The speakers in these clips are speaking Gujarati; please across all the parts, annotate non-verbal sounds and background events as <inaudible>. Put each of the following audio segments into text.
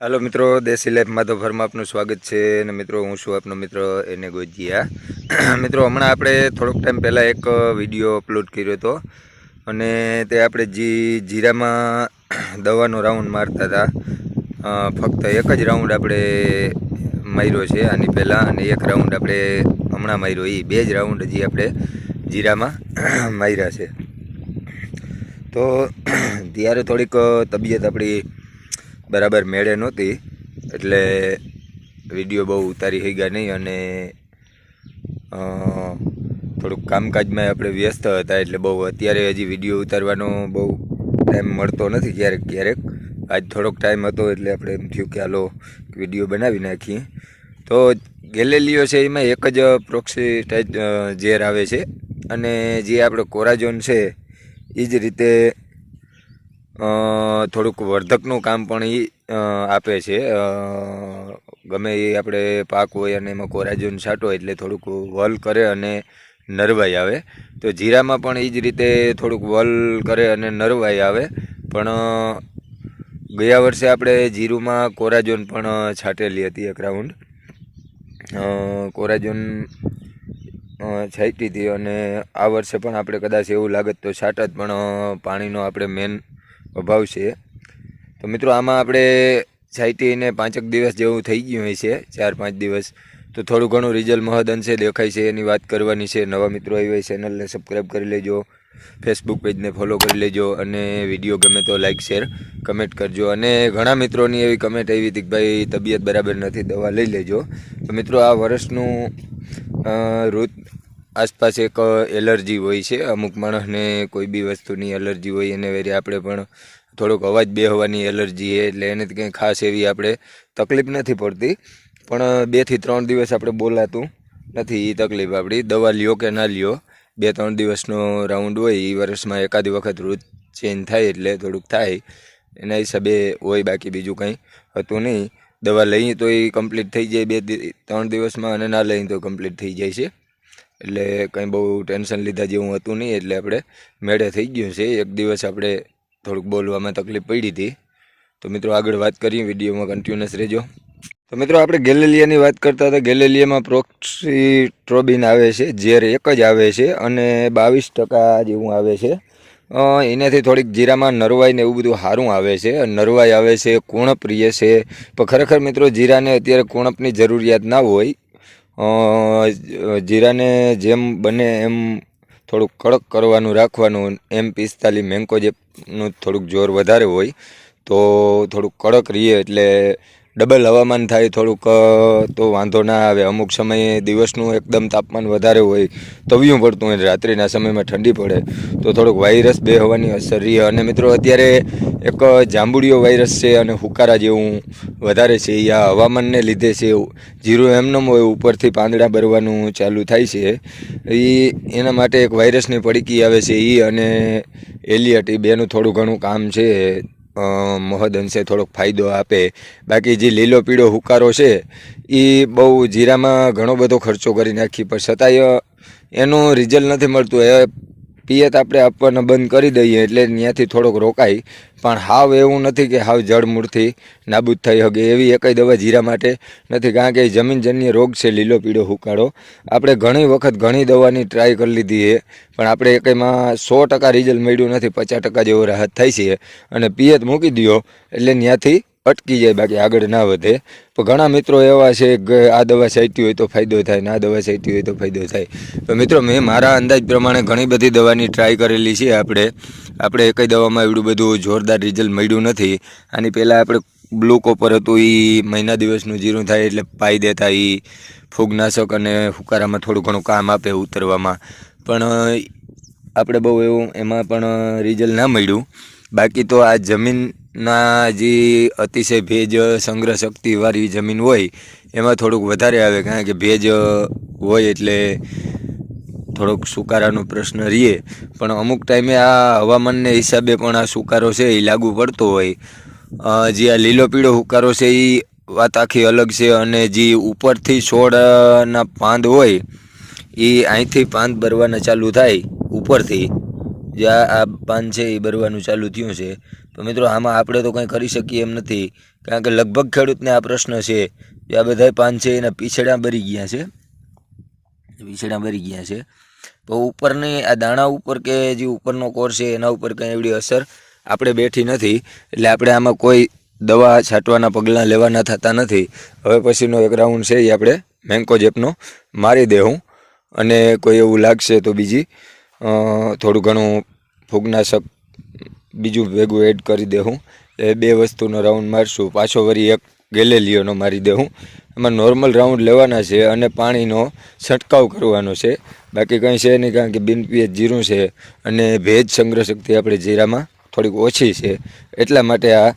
હાલો મિત્રો, દેશી લાઈફમાં તો ફરમાં આપનું સ્વાગત છે અને મિત્રો, હું છું આપનો મિત્ર એને ગોજીયા. <clears throat> મિત્રો, હમણાં આપણે થોડોક ટાઈમ પહેલાં એક વીડિયો અપલોડ કર્યો હતો અને તે આપણે જી, જીરામાં <clears throat> દવાનો રાઉન્ડ મારતા હતા. ફક્ત એક જ રાઉન્ડ આપણે માર્યો છે, આની પહેલાં અને એક રાઉન્ડ આપણે હમણાં માર્યો. એ બે જ રાઉન્ડ હજી આપણે જીરામાં <clears throat> માર્યા છે. તો, ત્યારે થોડીક તબિયત આપણી બરાબર મેળે નહોતી, એટલે વીડિયો બહુ ઉતારી થઈ ગયા નહીં અને થોડુંક કામકાજમાં આપણે વ્યસ્ત હતા એટલે બહુ અત્યારે હજી વીડિયો ઉતારવાનો બહુ ટાઈમ મળતો નથી ક્યારેક ક્યારેક. આજ થોડોક ટાઈમ હતો એટલે આપણે એમ થયું કે હાલો વીડિયો બનાવી નાખીએ. તો ગેલેલિયો છે એમાં એક જ પ્રોક્સીટાઈ ઝેર આવે છે અને જે આપણો કોરાજોન છે એ જ રીતે થોડુંક વર્ધકનું કામ પણ એ આપે છે. ગમે એ આપણે પાક હોય અને એમાં કોરાજોન છાંટો એટલે થોડુંક વલ કરે અને નરવાઈ આવે. તો જીરામાં પણ એ જ રીતે થોડુંક વલ કરે અને નરવાઈ આવે. પણ ગયા વર્ષે આપણે જીરુમાં કોરાજોન પણ છાંટેલી હતી એક રાઉન્ડ. કોરાજોન છાંટી હતી અને આ વર્ષે પણ આપણે કદાચ એવું લાગત તો છાંટત, પણ પાણીનો આપણે મેન અભાવ છે. તો મિત્રો, આમાં આપણે છાંટીને પાંચેક દિવસ જેવું થઈ ગયું હોય છે, ચાર પાંચ દિવસ. તો થોડું ઘણું રિઝલ્ટ મહદ અંશે દેખાય છે, એની વાત કરવાની છે. નવા મિત્રો આવ્યા હોય, ચેનલને સબસ્ક્રાઈબ કરી લેજો, ફેસબુક પેજને ફોલો કરી લેજો અને વીડિયો ગમે તો લાઇક શેર, કમેન્ટ કરજો. અને ઘણા મિત્રોની એવી કમેન્ટ આવી હતી કે ભાઈ, તબિયત બરાબર નથી, દવા લઈ લેજો. તો મિત્રો, આ વર્ષનું ઋત આસપાસ એક એલર્જી હોય છે. અમુક માણસને કોઈ બી વસ્તુની એલર્જી હોય એને વેરી આપણે પણ થોડોક અવાજ બેહવાની એલર્જી છે, એટલે એને કંઈ ખાસ એવી આપણે તકલીફ નથી પડતી. પણ બેથી ત્રણ દિવસ આપણે બોલાતું નથી એ તકલીફ આપણી. દવા લ્યો કે ના લ્યો, બે ત્રણ દિવસનો રાઉન્ડ હોય એ વર્ષમાં એકાદ વખત રૂટ ચેન્જ થાય એટલે થોડુંક થાય. એના હિસાબે હોય, બાકી બીજું કંઈ હતું નહીં. દવા લઈએ તો એ કમ્પ્લીટ થઈ જાય બે ત્રણ દિવસમાં અને ના લઈએ તો કમ્પ્લીટ થઈ જાય છે. એટલે કંઈ બહુ ટેન્શન લીધા જેવું હતું નહીં, એટલે આપણે મેળે થઈ ગયું છે. એક દિવસ આપણે થોડુંક બોલવામાં તકલીફ પડી હતી. તો મિત્રો આગળ વાત કરીએ, વિડીયોમાં કન્ટિન્યુઅસ રહેજો. તો મિત્રો આપણે ગેલેલિયાની વાત કરતા હતા. ગેલેલિયામાં પ્રોક્સિટ્રોબિન આવે છે, ઝેર એક જ આવે છે અને બાવીસ ટકા જેવું આવે છે. એનાથી થોડીક જીરામાં નરવાઈ ને એવું બધું સારું આવે છે. નરવાઈ આવે છે કુણપ રીએ છે. પણ ખરેખર મિત્રો જીરાને અત્યારે કુણપની જરૂરિયાત ના હોય. જીરાને જેમ બને એમ થોડુંક કડક કરવાનું, રાખવાનું. એમ પિસ્તાલીસ મેંકો જેનું થોડુંક જોર વધારે હોય, તો થોડુંક કડક રહીએ એટલે ડબલ હવામાન થાય થોડુંક તો વાંધો ના આવે. અમુક સમયે દિવસનું એકદમ તાપમાન વધારે હોય તવિયું પડતું હોય રાત્રિના સમયમાં ઠંડી પડે. તો થોડુંક વાયરસ બે હવાની અસર રહે. અને મિત્રો, અત્યારે એક જાંબુડિયો વાયરસ છે અને હુકારા જેવું વધારે છે. એ આ હવામાનને લીધે છે. જીરું એમનેમ હોય, ઉપરથી પાંદડા ભરવાનું ચાલુ થાય છે. એ એના માટે એક વાયરસની પડીકી આવે છે એ અને એલિયટ એ બેનું થોડું ઘણું કામ છે. અ, મહદ અંશે થોડોક ફાયદો આપે. બાકી જે લીલો પીળો હુકારો છે એ બહુ જીરામાં ઘણો બધો ખર્ચો કરી નાખી પણ છતાંય એનું રિઝલ્ટ નથી મળતું. એ પિયત આપણે આપવાના બંધ કરી દઈએ એટલે ત્યાંથી થોડોક રોકાય. પણ હાવ એવું નથી કે હાવ જળમૂળથી નાબૂદ થઈ શકે એવી એકય દવા જીરા માટે નથી. કારણ કે જમીનજન્ય રોગ છે, લીલો પીળો હુકાળો. આપણે ઘણી વખત ઘણી દવાની ટ્રાય કરી લીધી છે. પણ આપણે એકમાં સો ટકા રિઝલ્ટ મળ્યું નથી. પચાસ ટકા જેવો રાહત થાય છે. અને પિયત મૂકી દો એટલે ત્યાંથી અટકી જાય, બાકી આગળ ના વધે. પણ ઘણા મિત્રો એવા છે કે આ દવા છાંટી હોય તો ફાયદો થાય ને આ દવા છાંટી હોય તો ફાયદો થાય. તો મિત્રો, મેં મારા અંદાજ પ્રમાણે ઘણી બધી દવાની ટ્રાય કરેલી છે આપણે. આપણે એકય દવામાં એવડું બધું જોરદાર રિઝલ્ટ મળ્યું નથી. આની પહેલાં આપણે બ્લુ કોપર હતું એ મહિના દિવસનું જીરું થાય એટલે પાઈ દેતા એ ફૂગનાશક અને ફુકારામાં થોડું ઘણું કામ આપે ઉતરવામાં. પણ, આપણે બહુ એવું એમાં પણ રિઝલ્ટ ના મળ્યું. બાકી તો આ જમીનના જે અતિશય ભેજ સંગ્રહ શક્તિવાળી જમીન હોય, એમાં થોડુંક વધારે આવે, કારણ કે ભેજ હોય એટલે થોડોક સુકારાનો પ્રશ્ન રહીએ. પણ અમુક ટાઈમે આ હવામાનને હિસાબે પણ આ સુકારો છે, એ લાગુ પડતો હોય. જે આ લીલો પીળો હુકારો છે એ વાત આખી અલગ છે અને જે ઉપરથી છોડના પાંદ હોય એ અહીંથી પાંદ ભરવાના ચાલુ થાય ઉપરથી. જે આ પાન છે, એ ભરવાનું ચાલુ થયું છે. તો મિત્રો, આમાં આપણે તો કંઈ કરી શકીએ એમ નથી. કારણ કે લગભગ ખેડૂતને આ પ્રશ્ન છે કે આ બધાય પાન છે, એના પીછડા ભરી ગયા છે. પીછડા ભરી ગયા છે. તો ઉપરની, આ દાણા ઉપર કે જે ઉપરનો કોર છે, એના ઉપર કંઈ એવડી અસર આપણે બેઠી નથી. એટલે આપણે આમાં કોઈ દવા છાંટવાના પગલાં લેવાના થતા નથી. હવે પછીનો એક રાઉન્ડ છે એ આપણે મેન્કો જેપનો મારી દેવું અને કોઈ એવું લાગશે તો બીજી થોડું ઘણું ફૂગનાશક બીજું ભેગું એડ કરી દેવું એ બે વસ્તુનો રાઉન્ડ મારશું. પાછો વળી એક ગેલેલીઓનો મારી દેવું એમાં નોર્મલ રાઉન્ડ લેવાના છે અને પાણીનો છંટકાવ કરવાનો છે. બાકી કંઈ છે નહીં કારણ કે બિનપીએચ જીરું છે અને ભેજ સંગ્રહ શક્તિ આપણે જીરામાં થોડીક ઓછી છે. એટલા માટે આ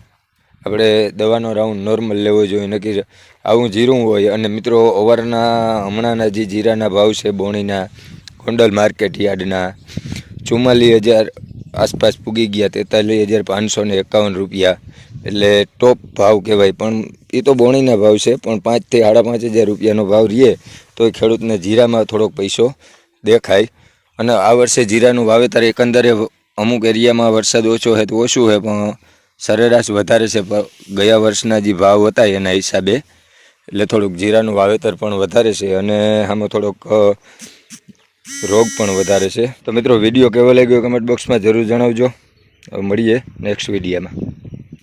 આપણે દવાનો રાઉન્ડ નોર્મલ લેવો જોઈએ. નક્કી આવું જીરું હોય અને મિત્રો અવારના હમણાંના જે જીરાના ભાવ છે બોણીના, ગોંડલ માર્કેટ યાર્ડના, ચુમ્માલીસ હજાર આસપાસ પૂગી ગયા તેતાલીસ હજાર પાંચસો ને એકાવન રૂપિયા. એટલે ટોપ ભાવ કહેવાય. પણ એ તો બોણીના ભાવ છે, પણ પાંચથી સાડા પાંચ હજાર રૂપિયાનો ભાવ રહીએ તો એ ખેડૂતને જીરામાં થોડોક પૈસો દેખાય. અને આ વર્ષે જીરાનું વાવેતર એકંદરે અમુક એરિયામાં વરસાદ ઓછો છે તો ઓછું છે પણ સરેરાશ વધારે છે. ગયા વર્ષના જે ભાવ હતા એના હિસાબે. એટલે થોડુંક જીરાનું વાવેતર પણ વધારે છે અને આમાં થોડોક રોગ પણ વધારે છે. તો મિત્રો વીડિયો કેવો લાગ્યો કમેન્ટ બોક્સમાં જરૂર જણાવજો. મળીએ નેક્સ્ટ વિડીયોમાં